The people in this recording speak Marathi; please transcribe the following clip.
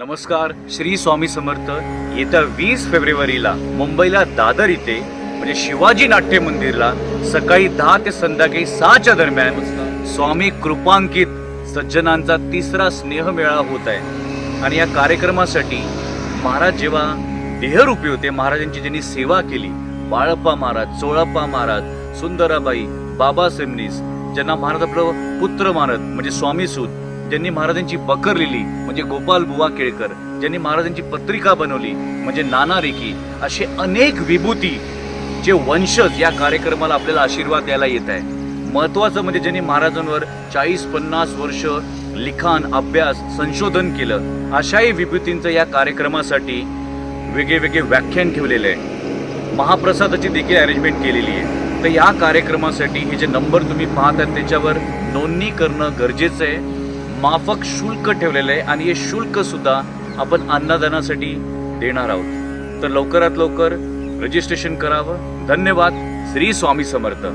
नमस्कार श्री स्वामी समर्थ. येत्या वीस फेब्रुवारीला मुंबईला दादर इथे म्हणजे शिवाजी नाट्य मंदिरला सकाळी दहा ते संध्याकाळी सहाच्या दरम्यान स्वामी कृपांकित सज्जनांचा तिसरा स्नेह मेळा होत आहे. आणि या कार्यक्रमासाठी महाराज जेव्हा देहरूपी होते महाराजांची ज्यांनी सेवा केली बाळप्पा महाराज चोळप्पा महाराज सुंदराबाई बाबा सेमनीस ज्यांना महाराज आपलं पुत्र मानत म्हणजे स्वामी सूत ज्यांनी महाराजांची बकर लिहिली म्हणजे गोपाल बुवा केळकर ज्यांनी महाराजांची पत्रिका बनवली म्हणजे नाना रेखी असे अनेक विभूती जे वंशज या कार्यक्रमाला आपल्याला आशीर्वाद द्यायला येत आहे महत्वाचं म्हणजे ज्यांनी महाराजांवर चाळीस पन्नास वर्ष लिखाण अभ्यास संशोधन केलं अशाही विभूतींचं या कार्यक्रमासाठी वेगळे वेगळे व्याख्यान ठेवलेलं आहे महाप्रसादाची देखील अरेंजमेंट केलेली आहे. तर या कार्यक्रमासाठी हे जे नंबर तुम्ही पाहतात त्याच्यावर नोंदणी करणं गरजेचं आहे. माफक शुल्क ठेवलेलं आहे आणि हे शुल्कसुद्धा आपण अन्नदानासाठी देणार आहोत. तर लवकरात लवकर रजिस्ट्रेशन करावं. धन्यवाद. श्री स्वामी समर्थ.